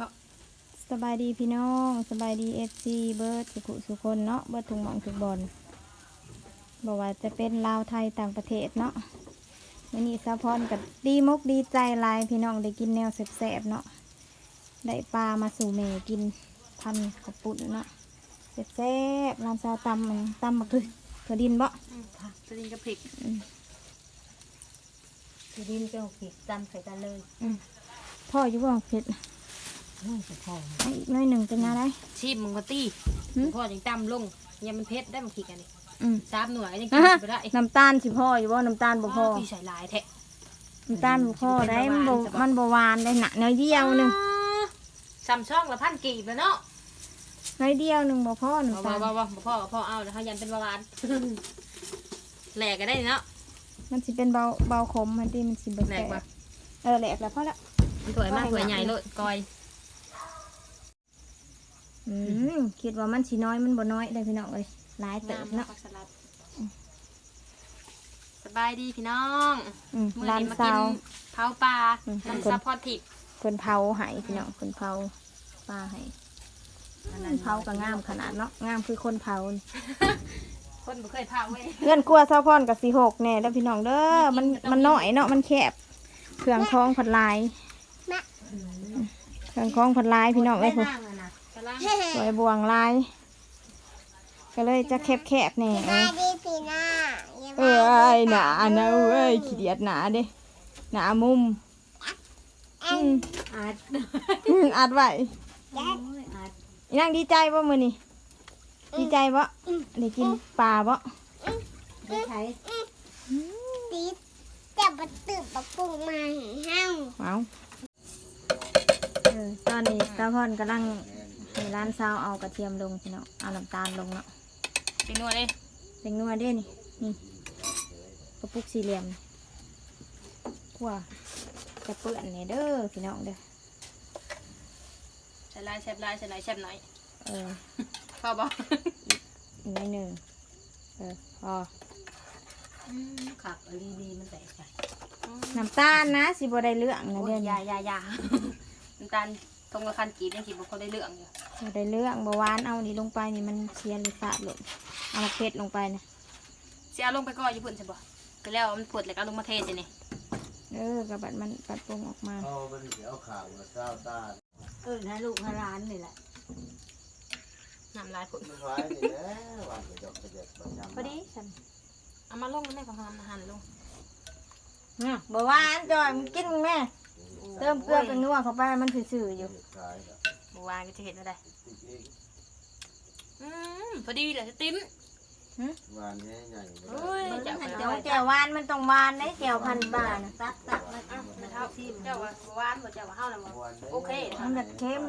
บ่สบายดีพี่น้องสบายดีเอฟซีเบิร์ดสุขุสุคนเนาะเบิร์ดทุงหมองทุกบอลบอกว่าจะเป็นลาวไทยต่างประเทศเนาะวันนี้สะพอนกับดีมกดีใจหลายพี่น้องได้กินแนวแสบๆเนาะได้ปลามาสู่เมกินพันขาวปุ่นเนาะแซ่บๆร้านซาตำมันตำบักคือถั่วดินบ่ค่ะจะดินกับพริกคือดินเจ้าผิดจำใส่กันเลยพ่ออยู่บ่เผ็ด ไม่จะพอให้อีกหน้อยหนึ่งเป็นยังไงชีพมึงก็ตีหืมพ่อจังตำลงอย่ามันเผ็ดได้มันพริกอันนี้อืมสามหน่วยยังกิอะนฮะไม่ได้น้ำตาลสิพ่ออยู่บ่น้ำตาลบ่พ่อพี่ใส่หลายแท้น้ำตาลบ่พ่อได้มันบ่มันบ่หวานได้หนักน้อยเดียวหนึงซ้ำช่องละพันกีบแล้วเนาะน้อยเดียวหนึงบ่พ่อบ่น้ำบ่ตาลบ่บ่บ่พ่อกับพ่อเอาแล้วเขายันเป็นเบาหวานแหลกกันได้เนาะ มันสิเป็นเบาเบาขมมันดิมันสิบ่แหลแซ่กบปะ เออแหลกแล้วพอละมันถวยมากถวยใหญ่เลยกอย อืมคิดว่ามันสิน้อยมันบ่น้อยได้อพี่น้องเอ้ยหลายเติบเนาะผักสลัดสบายดีพี่น้องอืมมื้อร้านนี้มาซากินวเผาปลาอืม น้ำซับพอทิพย์เพิ่นเผาให้พี่น้องเพิ่นเผาปลาให้เผาก็งามขนาดเนาะงามคือคนเผานี่คนบ่เคยเผาเว้ยเพื่อนกลัวเซาพอนกับสีหกแน่เด้อพี่น้องเด้อมันมันน้อยเนาะมันแคบเครื่องคล้องผัดลายเครื่องคล้องผัดลายพี่น้องเอ้ยไม่พุ่นนั่งอะนะกำลัง สวยบวงลาย ก็เลยจะแคบแคบๆแน่เอ้ยดีพี่น้าอย่าเอ้ยหนานะเอ้ยขี้เดียดหนาเด้หนามุมอืมอาจอืมอัดไว้โอ้ยอาจอีนั่งดีใจบ่มื้อนี้ดีใจบ่ได้กินปลาบ่ไม่ใช้ติดแต่บัดตื่นบักปุงมาให้เฮาเอาเออตอนนี้ตาพอนกำลัง ให้ร้านซาวเอากระเทียมลงพี่น้องเอาน้ำตาลลงเนาะเป็นนวดเลยเป็นนัวเด้นี่นี่กระปุกสี่เหลี่ยมกว่าจะเปื้อนเนี่ยเด้อพี่น้องเด้อใส่ลายแซบลายใส่ลายแซบหน่อยเออพอบ่อีกหนิดหนึ่งเออพอขับอลีดีมันแตกไปน้ำตาลนะสิบได้เรื่องนะโอ้เด้ยออยาอยาอยาน้ำตาล ตรงกับคันกีบยังกีบบ่เขาได้เรื่องอยู่บ่ได้เรื่องบหวานเอานี่ลงไปนี่มันเชียนหรือสาดหล่นเอามาเพ็ดลงไปนะเสียลงไปก่อนอยู่พุ่นใช่บ่ไปแล้วมันปวดแล้วก็เอาลงมาเทใช่นี่เออกระบัดมันปัดปรุงออกมาเอาไปเดี๋ยวข่าวมาเศร้าตาเออนะลูกให้ร้านนี่แหละน้ำลายพุ่นไม่ไหวนี่แหละวันจะยกไปเด็ดประจำพอดีฉันเอามาลงกันได้ของทำอาหารลงเนี่ยบหวานจอยมึงกินมึงแม่ เติมเกลือเป็นนัวเข้าไปมันซื่อๆอยู่ขายแบบบัวานก็จะเห็นอะไรติ๊กเองอืมพอดีเลยติ้มวานนี้ใหญ่ไม่โอ้ยได้เจ้าเดี๋ยวแก้วหวานมันต้องหวานได้แก้วพันบาทนะตักตักมาอะมาเท่าเท่าที่เจ้าว่าหวานบ่เจ้าว่าเฮาแล้วบ่โอเคมันแบบเข้ม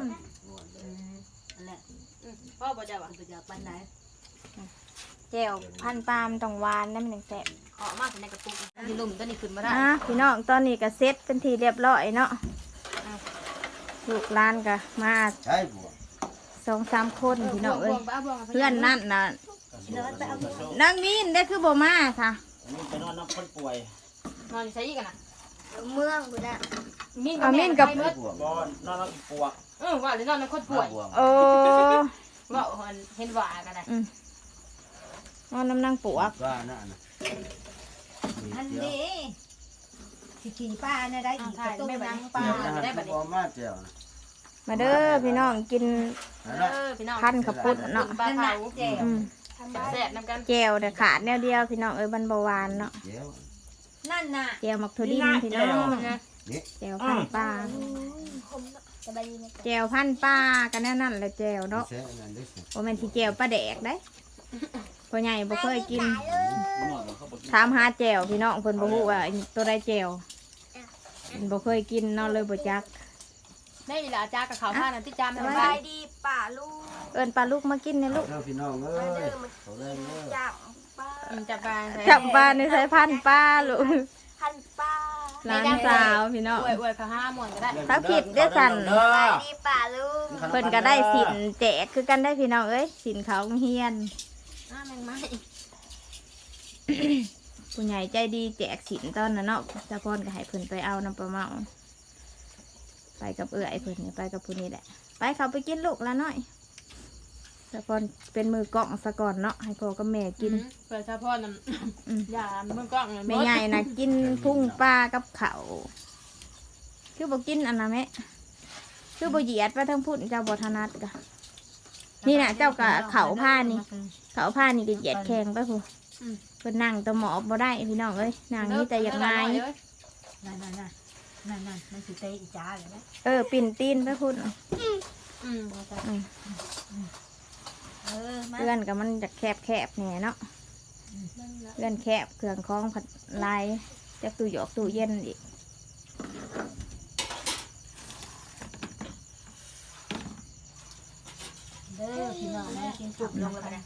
นั่นแหละอืมพ่อบ่เจ้าว่าไปจากปันไหน แก้วพันปลามันต้องหวานนะมันถึงแซ่บขอมาในกระปุกนี่ลุ่มตัวนี้ขึ้นมาได้อะพี่น้องตอนนี้ก็เซ็ตเป็นทีเรียบร้อยเนาะลูกหล้านก็มาใช่บัวสองสามคนพี่น้องเอ้ยบวงบวงเพื่อนนั่นน่ะเนื้อไปเอาไปนางมีนได้คือบ่มาค่ะอันนี้ไปนอนน้ำคนป่วย นอนอยู่ใส่อีกกันนะเมืองบุญะมินเอามิ้นกับไปเบิดป่วยนอนนอนน้ำอีปวกเออว่าหรือนอนในคนป่วยบวงโอ้ว่าเห็นว่ากันนะอืม นอนน้ำนางปวกว่าน่ะนะอันนี้ที่ขี่ป้าเนี่ยได้อีกตู้นังป้าเจียวนะบัวมาเจียวนะมาเด้อพี่น้องกินนั่นเอแหละอพี่น้องพันขับปุ้นเนาะปลานั่นเผาน่ะแจ่วอืมแซ่บน้ำกันแก้วแต่ขาดแนวเดียวพี่น้องเอ้ยบันบหวานเนาะเจียวนั่นน่ะแก้วมักทุดินพี่น้องนะแก้วพันปลาสบายดีไหมแก้วพันปลากันแน่นั่นแหละแก้วเนาะใช่นั่นดิสิบ่แม่นที่แก้วปลาแดกได้ พ่อใหญ่บ่เคยกินมันนอนเขาบอกถามหาแจ่วพี่น้องเพิ่นบ่ฮู้ว่าตัวใดแจ่วเพิ่นบ่เคยกินเนาะเลยบ่จักได้เวลาจ้ากับเขาผ้านั่นที่จามสทำบาไปยดีป่าลูก เอิ้นปลาลูกมากินเนี่ยลูกเจ้าพี่น้องเอ้ยเขาเล่นเอ้ยจับป้าจับปลาจับปลาในสายพันธุ์ปลาลูกพันป้าหลานสาวพี่น้องอวยอวยเขาห้าหมวนก็ได้เขาผิดได้สั่นเด้อดีป่าลูกเพิ่นก็ได้สินแจกคือกันได้พี่น้องเอ้ยสินเขาเฮียน อ้าแมงไม้ผู้ใหญ่ใจดีแจกสินตอนนั้นเนาะสะพอนก็ให้เพิ่นไปเอาน้ำปลาเมา ไปกับเอื้อยเพิ่นเนี่ยไปกับผู้นี้แหละ ไปเขาไปกินลูกละหน่อยแต่พอนเป็นมือกล้องซะก่อนเนาะให้พ่อกับแม่กิน เปิดเฉพาะน้อืมำยาเมื่อกล้องเลยแม่ใหญ่นะกินพุ่งปลากับเขาวคือบอกกินอันนะแม่คือบ่เหยียดไปทั้งพุ่นเจ้าบ่ถนัดกะ นี่น่ะเจ้ากะเขาผ้านี่ เขาผ้านี่ก็เหยียดแข็งไปพูเพิ่นนั่งแตะหมอบบ่ได้พี่น้องเอ้ยนั่งนี่แต่อย่างไงนั่นนั่นนั่นนั่นนั่นมันสิเตะอีจ้าเลยนะเออปิ่นตีนไปพุ่นอืมเออมาเพื่อนกับมันจะแคบแคบๆแหน่เนาะเพื่อนแคบเครื่องคล้องผัดลายจะตู้หยอกตู้เย็นอีก ด้อพี่น้องมากินจุ่มลงแล้วนะ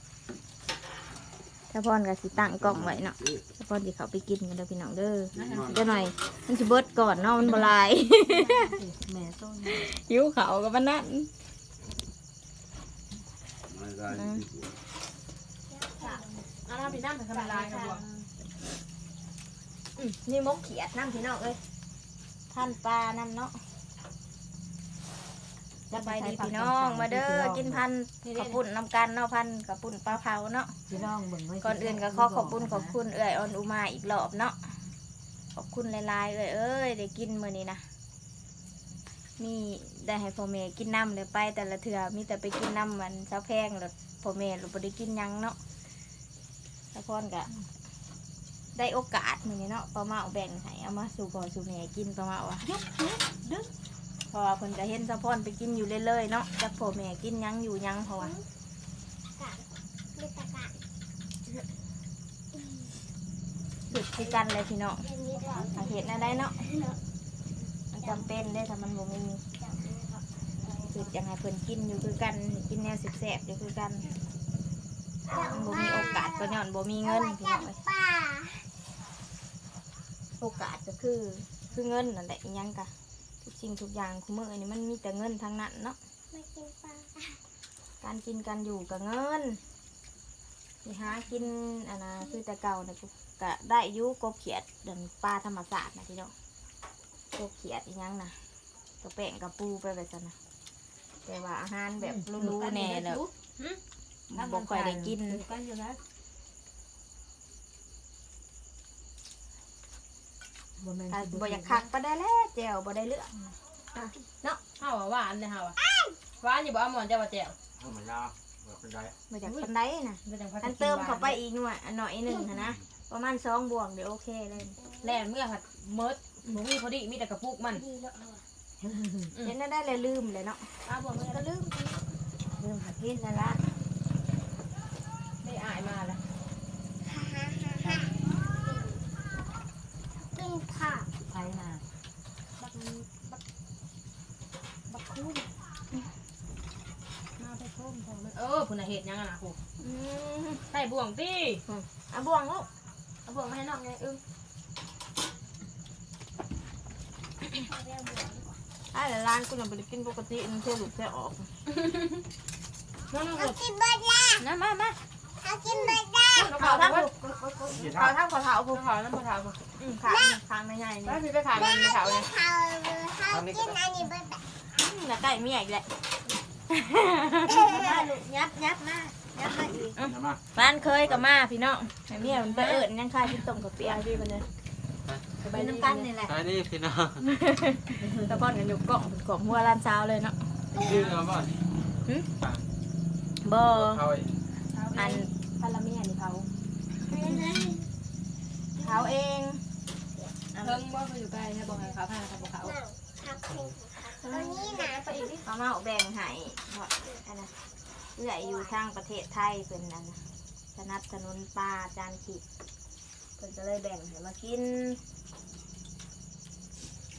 ถ้าพ่อนก็สิตั้งกล้องไว้เนาะถ้าพ่อนสิเขาไปกินกันเด้อพี่น้องเด้อเดี๋ยวหน่อยมันสิเบิดก่อนเนาะมันบลายแม่ต้นหิวเขากับมันนั่นมันก็เอาน้ำพี่น้ำเป็นธรรมดาครับบัวอืมนี่มกเขียดน้ำพี่น้องเอ้ยท่านปลาน้ำเนาะ สบายดีพี่น้องมาเด้อกินพันกระปุ่นน้ำกันเนาะพันกระปุ่นปลาเผาเนาะพี่น้องเบิ่งไว้ก่อนอื่นก็ขอขอบคุณขอบคุณเอื้อยออนอุมาอีกรอบเนาะขอบคุณหลายๆเอื้อยเอ้ยได้กินมื้อนี้นะมีได้ให้พ่อแม่กินน้ำเลยไป แต่ละเถื่อมีแต่ไปกินน้ำมันเช้าแพงแล้วพ่อแม่เราบ่ได้กินหยังเนาะแล้วพรก็ได้โอกาสมื้อนี้เนาะป้าเมาแบ่งให้เอามาสู่พ่อสู่แม่กินป้าเมาว่ายุบยุบดึกเพ ราะว่าเพิ่นก็เห็นสะพอนไปกินอยู่เรื่อยๆเนาะจักพ่อแม่กินหยังอยู่หยังเพราะว่ามีตะกะสุดคือกันเลยพี่น้องเรื่องนี้เราหาเห็ดอะไรเนาะมันจำเป็นได้ถ้ามันบ่มีสุดยังไงเพิ่นกินอยู่คือกันกินแนวแสบๆอยู่คือกันมันบ่มีโอกาสก็ย้อนบ่มีเงินพี่น้องเอ้ยโอกาสก็คือคือเงินนั่นแหละอีหยังกะ สิ่งทุกอย่างคุมื้อนี้มันมีแต่เงินทั้งนั้นเนาะมากินปลาการกินการอยู่กับเงินสิหากินอันนะคือแต่เก่านะกูก็ได้อยุกบเขียดเดินปลาธรรมศาสตร์นะพี่น้องกบเขียดอีหยังนะกระแป้งกระปูไปแบบนั้นนะแต่ว่าอาหารแบบรู้ๆแน่แล้วบ่ค่อยได้กิน กันอยู่นะ บ่แม่นถ้าบ่อยากคักก็ได้แล้วแจวบ่ได้เลือกเฮาว่าหวานเลยเฮาอะหวานอยู่บ่เอาหมอนเจ้าว่าแจ่วเอามันยาวแบบเป็นไรบ่อยากปันไดนะมันจังพออันเติมเข้าไปอีกหน่วยอันหน่อยหนึ่งหั้นนะประมาณสองบวกเดี๋ยวโอเคเลยแล่นเมื่อผัดเมิดบ่มีพอดีมีแต่กระปุกมันดีแล้วเห็นได้เลยลืมเลยเนาะอ้าวบ่มันก็ลืมเรื่องผักกินนั่นละได้อายมาแล้ว ฮ่าฮ่าฮ่าฮ่า กินผักไผมาบักบักบักคูนมาไปโค้งของมันเออพุ่นน่ะเฮ็ดหยังอะนะครูอืมใส่บ่วงติเอาบ่วงลูกเอาบ่วงมาให้น้องไงอึ้งถ้าแต่ร้านกูยังไปกินปกติมันเที่ยวหลุดเที่ยวออกน้องน้องเอากินเบิร์ดละนะมามาเอากินเบิร์ดละเขาทั้งผูผูเขาทั้งขอเท้าผูเขาน้ำผูเขาผู อืมขาขาไม่ใหญ่ไปนี่พี่ไปขายมันไปเขาเลยเขาเขากินอันนี้เบิร์ดละอืมแล้วไก่เมียอีกแหละมาลูกยับยับมายับมาอีกเห็นไหมบ้านเคยกับมาพี่น้องไอ้เมียมันไปเอิญยังค่าที่ต้มกับเปียกดีมันเลยไปน้ำกันนี่แหละอันนี้พี่น้องตะพอนกันอยู่กล่องกล่องหัวร้านเช้าเลยเนาะชื่อเขาบ่บ่เขาอีกอันพาราเมียนี่เขาเขาเอง เพิ่งว่าเขาอยู่ใกล้ให้บอกให้เขาพาเขาบอกเขาผักเป็นตัวนี้นะไปอีกนิดเขามาเอาแบ่งให้เพราะอันนั้นเอื้อยอยู่ทางประเทศไทยเป็นอันนะสนับสนุนปลาจานขีดเพิ่นก็เลยแบ่งให้มากิน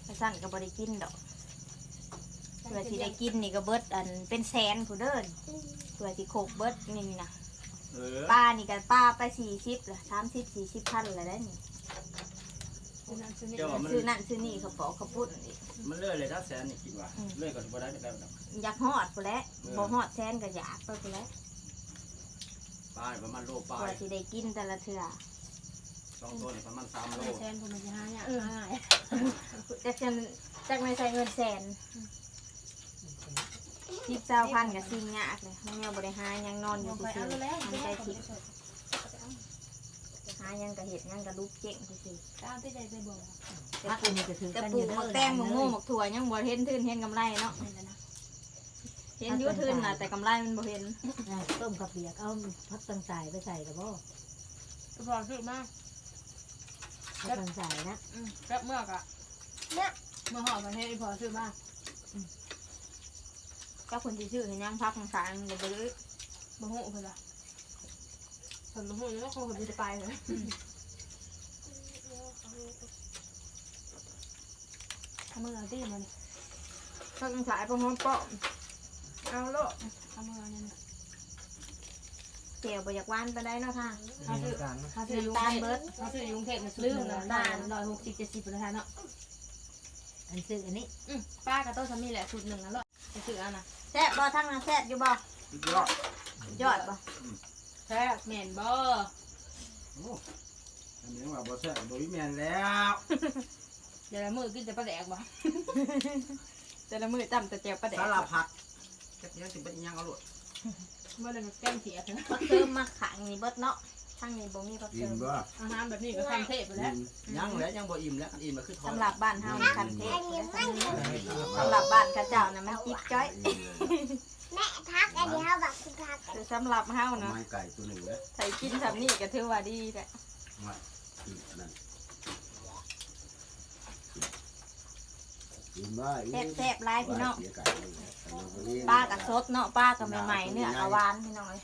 ไปสั่นก็บ่ได้กินดอกเพื่อที่ได้กินนี่ก็เบิดอันเป็นแสนผู้เดินเพื่อที่โคกเบิดนี่นะเออปลานี่กันปลาไปสี่สิบละสามสิบสี่สิบพันเลยได้นี่ เจ้าว่ามันซื้อนั่นซื้อนี่เขาบอกเขาพูดอีกมันเลื่อยเลยถ้าแสนนี่คิดว่าเลื่อยก็จะบ่ได้ได้แบบนั้นอยากหอดไปแล้วบ่หอดแทนก็อยากไปไปแล้วปลายประมาณโลปลาเพื่อยที่ได้กินแต่ละเทื่อสองตัวนี่ประมาณสามโลแซนผมมันจะหาเนี่ยง่ายจากเงินจากไม่ใส่เงินแสนทิปเจ้าพันกับซิงยากเลยมันยังบริหารยังนอนอยู่ไปซื่เอาอแล้วๆมันใจทิปหายังกระเห็ดยังกระลูกเจ๊งซื่อตามที่ใจไปบอกๆพักอันนี้ก็ถือแต่กันปอลูยู่กเด้หมัอกแตงหมกโม่หมกถั่วยังบ่เห็นทื่นเห็นกำไรเนาะนี่แหละนะเห็นอยุ่ทื่นน่ะแต่กำไรมันบ่เห็นอ่าต้มกับเปียกเอาพักตังสายไปใส่กับบ่พอซื้อมาพักตังสายนะแป๊บเมื่อกะเมื่อหอบประเทศพอซื้อมาก็คนที่ชื่อเห็นยังพักของสารมันเลยบ่เลยบ่หูเพิ่นล่ะ เพิ่นบ่หูแล้วคงจะไปเลยทำมือเอาตีมันพักของสารพวกมันเปาะเอาโลกทำมือเนี่ยเจียวบ่อยากหวานไปได้เนาะค่ะเขาซื้อเขาซื้อยุงเทพเขาซื้อยุงเทพมาลืมน้ำตาลร้อยหกสิบเจ็ดสิบประธานเนาะอันซื้ออันนี้อืมป้ากระโต้สามีแหละสูตรหนึ่งนะร้อยจะซื้ออันน่ะแซ่บบ่ทั้งนั้นแซ่บอยู่บ่สุดยอดยอดบ่ แซ่บแม่นบ่โอ้อันนี้ว่าบ่แซ่บบ่มีแม่นแล้วเดี๋ยวละมือกินแต่ปลาแดกบ่แต่ละมื้อจำแต่แจ่วปลาแดกสารพัดจักยังสิเป็นอิหยังเอาโลดเมื่อไรมันแก้มเสียถึงพักเติมมาขังนี่เบิดเนาะทางนี้บ่มีพักกิเตินมบ่อาหารแบบนี้ก็ทำเทพไปแล้วยังแล้วยังบ่อิ่มแล้วอันอิ่มแล้วคือทอดสำหรับบ้านเฮานี่คันเทศอันนี้มันสำหรับบ้านข้าเจ้านะมันจิ๊บจ้อยแม่พั แต่สำหรับเฮาเนาะไม้ไก่ตัวหนึ่งแล้วใส่กินสำนี่ก็ถือว่าดีแหละมากินนั่นกินบ่อีแซ่บๆหลายพี่น้องเสียไก่เลยแต่เราก็เลี้ยงปลากับสดเนาะปลากับใหม่ๆเนื้อกับหวานพี่น้องเอ้ย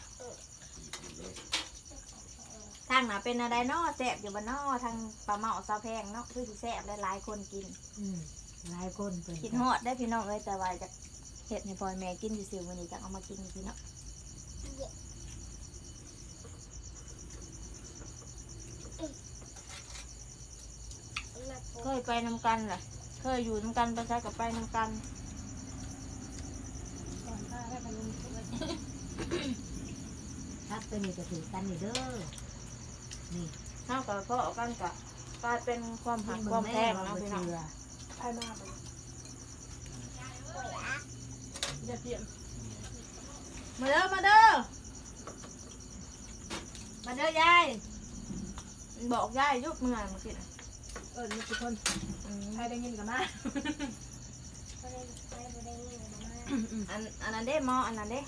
ทางน่ะเป็นอะไรเนาะแซ่บอยู่บ่เนาะทางปลาเมาซาแพงเนาะคือสิแซ่บหลายๆคนกิน อืมหลายคนเป็นคิดฮอดได้พี่น้องเอ้ยแต่ว่าจะเฮ็ดให้พ่อแม่กินซื่อๆมื้อนี้จะเอามากินพี่เนาะ เคยไปนำกันล่ะเคยอยู่นำกันไปใช้กับไปนำกันพักตัวนี้ก็ถือกันอยู่เด้อ นี่เท่ากับพ่อกันกะกลายเป็นความหักความแพงเนาะพี่น้องไปมาไปจะเปลี่ยนมาเด้อ มาเด้อ มาเด้อยายบอกยายยุบเมื่อยเมื่อกี้น่ะ เออมีทุกคนอืมใครได้ยินกันมาอันอันนั้นเด้หมออันนั้นเด้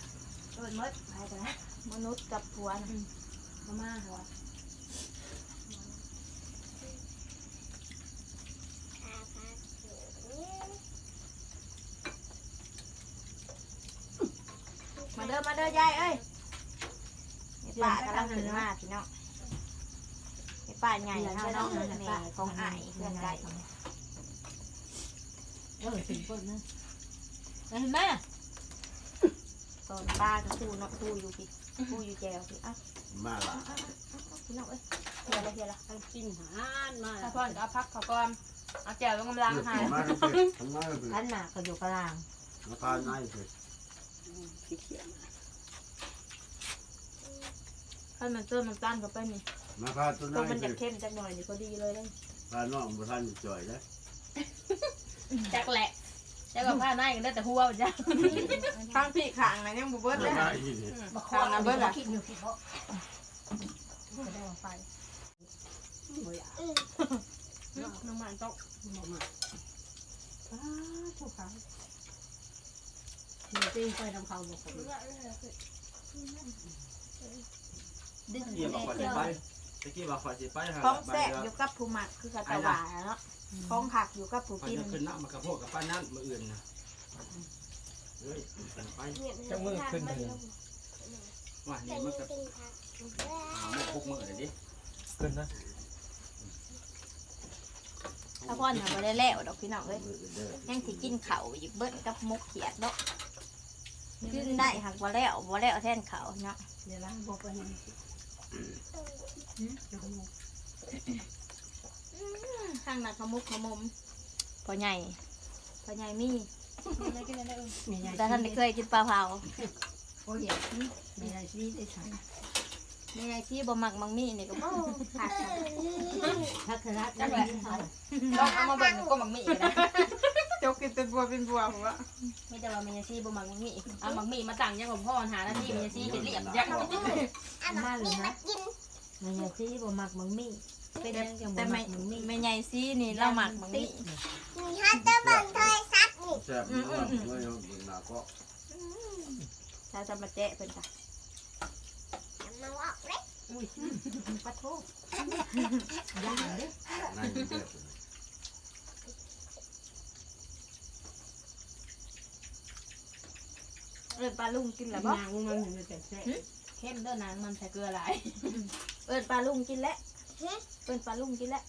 เออมดไปกันนะมนุษย์กับผัวน่ะมาม่าหัวมาเด้อมาเด้อยายเอ้ยไอ้ป้ากำลังถึงมาพี่น้องไอ้ ป้าใหญ่เท่าน้องแม่ของอ้ายเพื่อนไก่เออถึงคนนะเห็นไหมตอนป้าก็คู่เนาะคู่อยู่พี่คู่อยู่แจวพี่เอ้ามาละเอ้าเอ้าเอ้าพี่น้องเอ้ยเฮียละเฮียละกินหานมาถ้าพ่อนเอาพักเขาก่อนเอาแก้วลงกำลังเพื่อหายมาเพื่อทำงานเพื่อขันหมากก็อยู่กลางมาทานนายเพื่อให้มันเติมมันต้านเข้าไปนี่ มาพาตัวตันาวยมันเพื่จะอเข้มจักหน่อยนี่พอดีเลยเลยพาน้องมาทานจ่อยนะจักแหละจักกับผ้าหน้ากันได้แต่หัวจ้ะข้างพี่ข้างนะยังบุเบิดเลยได้ที่นี่มาขอนะเบิ้ลคิดอยู่คิดเพราะได้มาไฟน้ำมันตกทุกครั้งมีตีไฟทำเขาบอกผมดึงเกี่ยวกับข่อยสิไป ตะกี้ว่าข่อยสิไปหาของบ้าแซ่นบเรืออยู่กับผู้หมักคือกระตะหวาเนาะของผักอยู่กับผู้ข่อยกินจะขึ้นน้ำมากระโพกกับป้านั่นมื้ออื่นนะเฮ้ยไปจะมือขึ้นเลยว่านี่มันก็หาหมกพกมื้อเลยดิถ้าพ่อเนี่ยบ่ได้แล้วดอกพี่น้องเอ้ยมือเด้อยังสิกินข้าวอยู่เบิ้กับมุกเขียดเนาะกินได้หักบ่แล้วบ่แล้วแทนข้าวเนาะเดี๋ยวล้างบอกไป ยังข้างหน้าขมุกขมุมพอใหญ่พอใหญ่มีไม่กินอะไรเออมีอะไรแต่ท่านได้เคยกินปลาเผาโอ้ยมีอะไรชีวิตได้ใช่แม่ยายซี่บ่มักมังมี่นี่ก็บ่ขาดกันพักครักจักแหละลองเอามาเบิ่งก็มักมีอีกนะ จกกินเป็นบัวเป็นบัวผมว่าไม่แต่ว่าเมียซี่บ่มักมักมีเอามักมีมาตั้งยังของพ่อหาหน้าที่เมียซี่เห็นเรียบยังอันนี้มากินมันอย่าซีบ่มักมังมี่เป็นยังจังบ่แต่มัแม่กมังมี่แม่ยายซี่นี่เรามักมังมี่มีฮัตเตอร์บังโทรศัพท์นี่แซ่บมากเลยมันหนาก็ถ้าจะมาแจ้เพิ่นจ้ะอย่ามาบอกเลยปะโทย่างเด้ นั่นแซ่บ เอิ้นปลาลุงกินแล้วบ่ย่างมันมันจะแซ่บเข้มเด้อนางมันใส่เกลือหลายเอิ้นปลาลุงกินแล้วเอิ้นปลาลุงกินแล้ว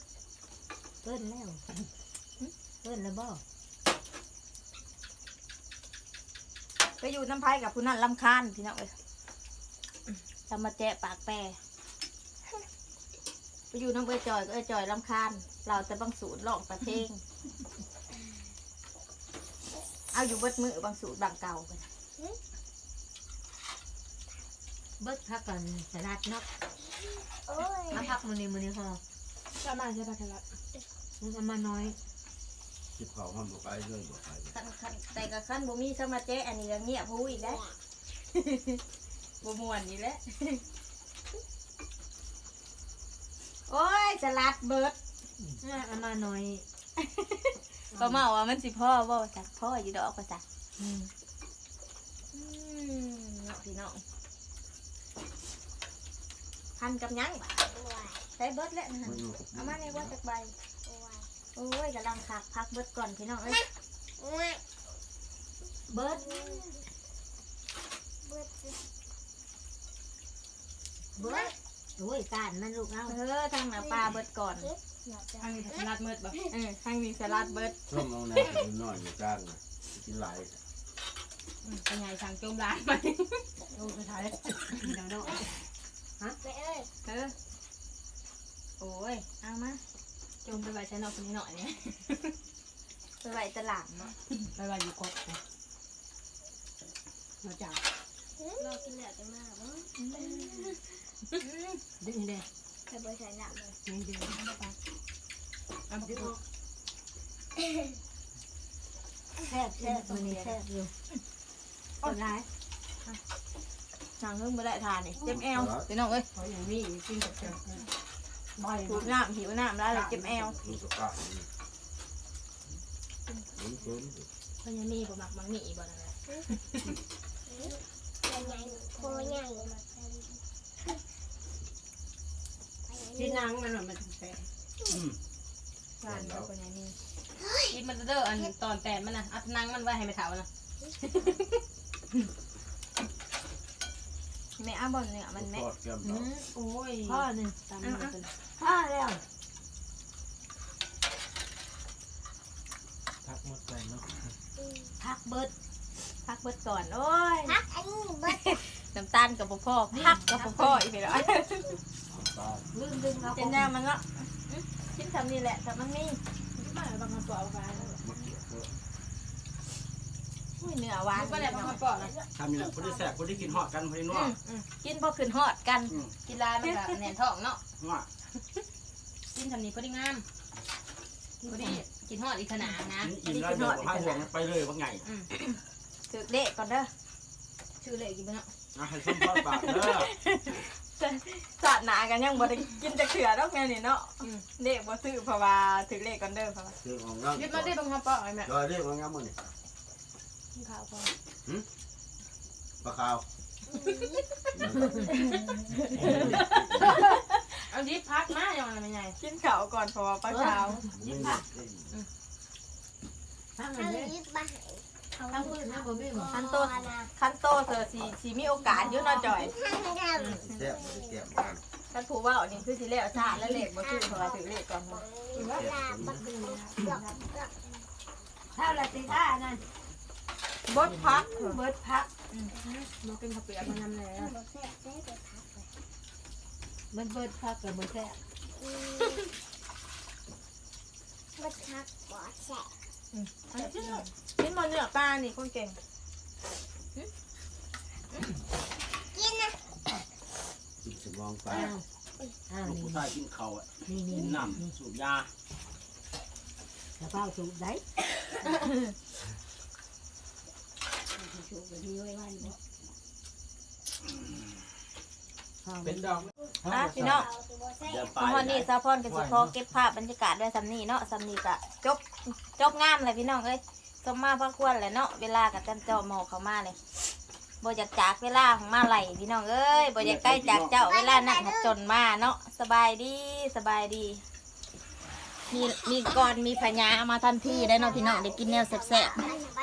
เปิ้นแล้วเปิ้นแล้วบ่ไปอยู่น้ำพายกับผู้นั้นลำคาญพี่น้องเอ้ยจะมาแจ้ปากแปรไปอยู่น้ำเอ้ยจอยก็เอ้ยจอยลำคาญ เราจะบังสูตรลองประเพลงเอาอยู่เบิดมือบางสูตรบางเก่ากัน เบิดพักกันสลัดเนาะโอ้ยมาพักมื้อนี้มื้อนี้พอประมาณใช่ปะครับมันเอามาน้อยจิบเขาห้ามบอกไปเลยบอกไปขั้นขั้นแต่กับขั้นบ่มีสมาเจอันนี้ก็เงียบหูอีกแล้วบ่ม่วนนี่แหละโอ้ยสลัดเบิดเอามาน้อย ก็มาว่ามันสิพ่อบ่จักพ่ออยู่ดอกว่าจักอืมอืม เนาะพี่น้องพันกับหยังบ่ะใส่เบิดแล้วนะมันอยู่เอามาในว่าจักใบโอ้ยโอ้ยกำลังคักพักเบิดก่อนพี่น้องเอ้ยโอ้ยเบิดเบิดเบิดโอ้ยการมันลูกเอาเออทางหน้าปลาเบิดก่อนทางนี้สลัดมืดบ่เออทางนี้สลัดเบิดช่วงเอาแนวกินน้อยอยู่จ้างนะกินหลาย เป็นไงสั่งจมร้านไปโอ้ยถ่ายเดี๋ยวเนาะไปเอ้ยเออโอ้ยเอามาจมไปไว้ใช้นอกคนนี้หน่อยเนี่ยไปไว้ตลาดเนาะไปไว้อยู่กดมาจากเรากินแล้วจะมาบ่ดึงเด้เคยบ่ใส่น้ำเลยยังดึงเอาไปดูแซ่บแซ่บมื้อนี้แซ่บอยู่ คนร้ายสั่งเพิ่งไปได้ทานนี่เจ็บแอวพี่น้องเอ้ยเขาอย่างนี้กินกับเจ้าบ่อยถูกน้ำหิวน้ำแล้วเลยเจ็บแอวมันสุกะมันเกินเขายังมีบ่มักมักมีบ่นั่นแหละเป็นไงโคใหญ่ที่นางมันว่ามันแซ่บร้านเดียวคนยังมีกินมันเด้ออันตอนแตนมันนะอัดนังมันไว้ให้ไม่เถานะ แม่เอาบอลเนี่ยมันแม่ทอดแก้มอืเรามโอ้ยพ่อหนึ่งตามนี้เป็นพ่อแล้วทักหมดไปเนาะพักเบิดพักเบิดก่อนโอ้ยพักอันนี้เบิดน้ำตาลกับพ่อพักกับพ่ออีกแล้วตาลืมดึงเอาเป็นแนวมันเนาะอื้อกินทำนี่แหละแต่มันมีมาบางคนปอกไป มาเกี่ยวเพื่อ อุ้ยเนื้อหวานก็เลยบางคนปอกนะทำนี่แหละพอได้แสบพอได้กินหอดกันพอได้นัวอืมอืมกินพอขึ้นฮอดกันกินลายมันก็แหนท้องเนาะนัวกินทำนี้พอดีงามพอดีกินฮอดอีกขนาดนะกินอิ่มแล้วเดี๋ยวพาห่วงไปเลยว่าไงถือเละก่อนเด้อชื่อเลยกินไปเนาะนะให้ส้มทอดปากเด้อสาดหนากันยังบ่ได้กินจะเขือดอกแม่นี่เนาะเละบ่ซื้อเพราะว่าถือเละก่อนเด้อเพราะว่าเรื่องของงามยึดมาได้บางคนปอกไอ้แม่รอยเรื่องของงามมันนี่ กินข้าวพอปลาขาวเอาดิพักมาอย่างไรไม่ไงกินข้าวก่อนเพราะว่าปลาเช้ายิ่งผักทั้งอันั้นนเลยนี้บ้าทั้งพื้นนะบ่มีหมอคันโตคันโตเธอสีสีมีโอกาสอยู่เนาะจอยทางดำแซ่บแก้มกันคันผู้ว่าอันนี้คือสิแล้วชาแล้วเละบ่ซื้อเพราะว่าถือเละก่อนของเวลาบักเกือบเกือบถ้าละติท่านั่น เบิดพักเบิดพักมากินข้าวเปียกมานำแล้วบ่แซ่บได้ไปพักไปมันเบิดพักกับบ่แซ่บอืมบักพักบ่แซ่บกินมาเนื้อปลานี่คนเก่งกินนะกินสมอองไปอ้าวอ้าวลูกนี่ผู้ชายกินเขาวอะนี่นี่กินนี่น้ำสูบยากระเป๋าสูบได้ เป็นดอกอะพี่น้องเดี๋ยวไปตอนนี้ซาพอนก็สิขอเก็บภาพบรรยากาศไว้สำนีเนาะสำนีก็จบจบงามเลยพี่น้องเอ้ยสมมาพระควรเลยเนาะเวลากับจำเจ้าหมอเขามาเลยบ่อยากจากเวลาของมาไหลพี่น้องเอ้ยบ่อยากใกล้จากเจ้าเวลานั้นน่ะจนมาเนาะสบายดีสบายดี มีมีก่อนมีพญามาทันทีได้เนาะพี่น้องได้กินแนวแซ่บๆไป